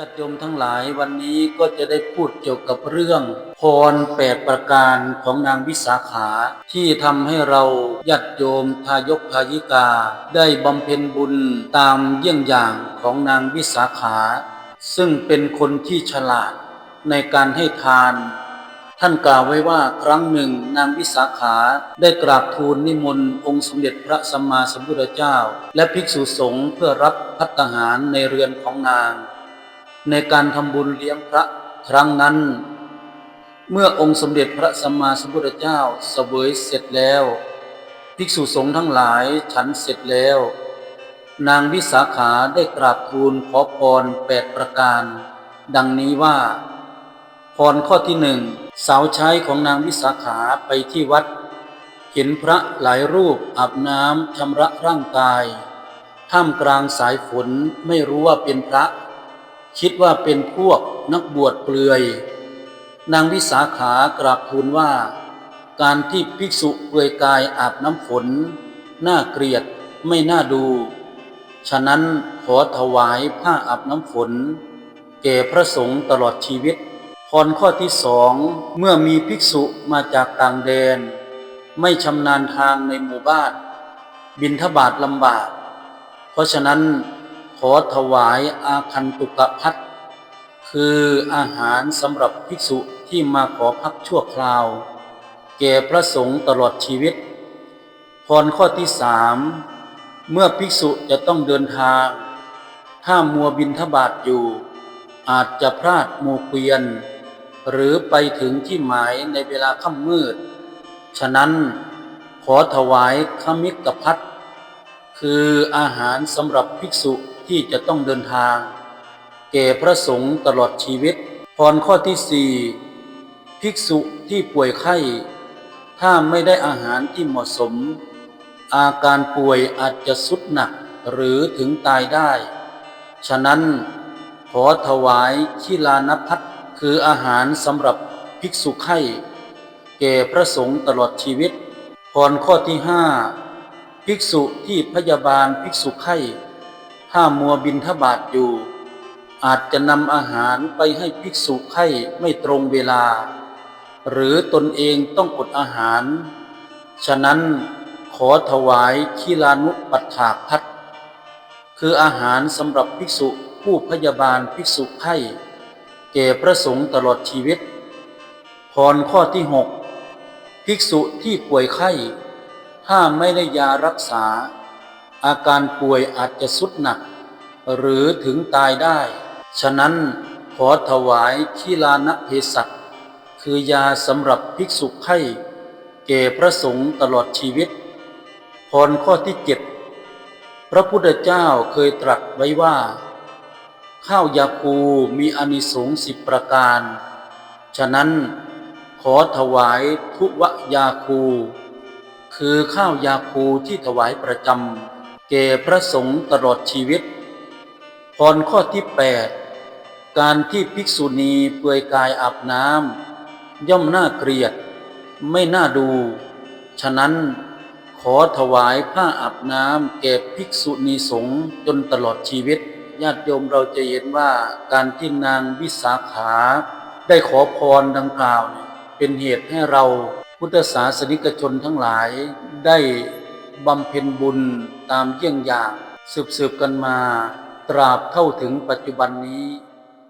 ญาติโยมทั้งหลายวันนี้ก็จะได้พูดเกี่ยวกับเรื่อง พรแปดประการของนางวิสาขา ที่ทำให้เราญาติโยมทายกทายิกา ได้บำเพ็ญบุญตามเยี่ยงอย่างของนางวิสาขา ซึ่งเป็นคนที่ฉลาดในการให้ทาน ท่านกล่าวไว้ว่าครั้งหนึ่งนางวิสาขาได้กราบทูลนิมนต์องค์สมเด็จพระสัมมาสัมพุทธเจ้า และภิกษุสงฆ์เพื่อรับพัตตาหารในเรือนของนาง ในการทำบุญเลี้ยงพระครั้งนั้น เมื่อองค์สมเด็จพระสัมมาสัมพุทธเจ้าเสวยเสร็จแล้ว ภิกษุสงฆ์ทั้งหลายฉันเสร็จแล้ว นางวิสาขาได้กราบทูลขอพรแปดประการ ดังนี้ว่า พรข้อที่หนึ่งสาวใช้ของนางวิสาขาไปที่วัด เห็นพระหลายรูปอาบน้ำชำระร่างกาย ท่ามกลางสายฝนไม่รู้ว่าเป็นพระ คิดว่าเป็นพวกนักบวชเปลือย นางวิสาขากราบทูลว่า การที่ภิกษุเปลือยกายอาบน้ำฝน น่าเกลียดไม่น่าดู ฉะนั้นขอถวายผ้าอาบน้ำฝน แก่พระสงฆ์ตลอดชีวิตพรข้อที่สองเมื่อมีภิกษุมาจากต่างแดน ไม่ชำนาญทางในหมู่บ้าน บินทบาทลำบาก เพราะฉะนั้น ขอถวายอาคันตุกะพัดคืออาหารสำหรับภิกษุที่มาขอพักชั่วคราว แก่พระสงฆ์ตลอดชีวิต พรข้อที่สามเมื่อภิกษุจะต้องเดินทาง ถ้ามัวบินทบาทอยู่ อาจจะพลาดหมู่เกวียน หรือไปถึงที่หมายในเวลาค่ำมืด ฉะนั้นขอถวายขมิกพัดคืออาหารสำหรับภิกษุ ที่จะต้องเดินทาง แก่พระสงฆ์ตลอดชีวิต พรข้อที่สี่ภิกษุที่ป่วยไข้ ถ้าไม่ได้อาหารที่เหมาะสม อาการป่วยอาจจะสุดหนักหรือถึงตายได้ ฉะนั้นขอถวายขีลานพัดคืออาหารสำหรับภิกษุไข้แก่พระสงฆ์ตลอดชีวิต พรข้อที่ห้าภิกษุที่พยาบาลภิกษุไข้ ถ้ามัวบินทบาทอยู่ อาจจะนำอาหารไปให้ภิกษุไข้ไม่ตรงเวลา หรือตนเองต้องอดอาหาร ฉะนั้นขอถวายขีลานุปัฏฐากพัดคืออาหารสำหรับภิกษุผู้พยาบาลภิกษุไข้แก่พระสงฆ์ตลอดชีวิตพรข้อที่หกภิกษุที่ป่วยไข้ ถ้าไม่ได้ยารักษา อาการป่วยอาจจะสุดหนัก หรือถึงตายได้ ฉะนั้นขอถวายขีลานเพสัชคือยาสำหรับภิกษุไข้แก่พระสงฆ์ตลอดชีวิต พรข้อที่เจ็ดพระพุทธเจ้าเคยตรัสไว้ว่า ข้าวยาคูมีอนิสงส์สิบประการ ฉะนั้นขอถวายทุวยาคู คือข้าวยาคูที่ถวายประจำ แก่พระสงฆ์ตลอดชีวิต พรข้อที่แปดการที่ภิกษุณีเปลือยกายอาบน้ำย่อมน่าเกลียด ไม่น่าดู ฉะนั้นขอถวายผ้าอาบน้ำแก่ภิกษุณีสงฆ์จนตลอดชีวิต ญาติโยมเราจะเห็นว่าการที่นางวิสาขาได้ขอพรดังกล่าว เป็นเหตุให้เราพุทธศาสนิกชนทั้งหลายได้ บำเพ็ญบุญตามเยี่ยงอย่าง สืบๆกันมา ตราบเท่าถึงปัจจุบันนี้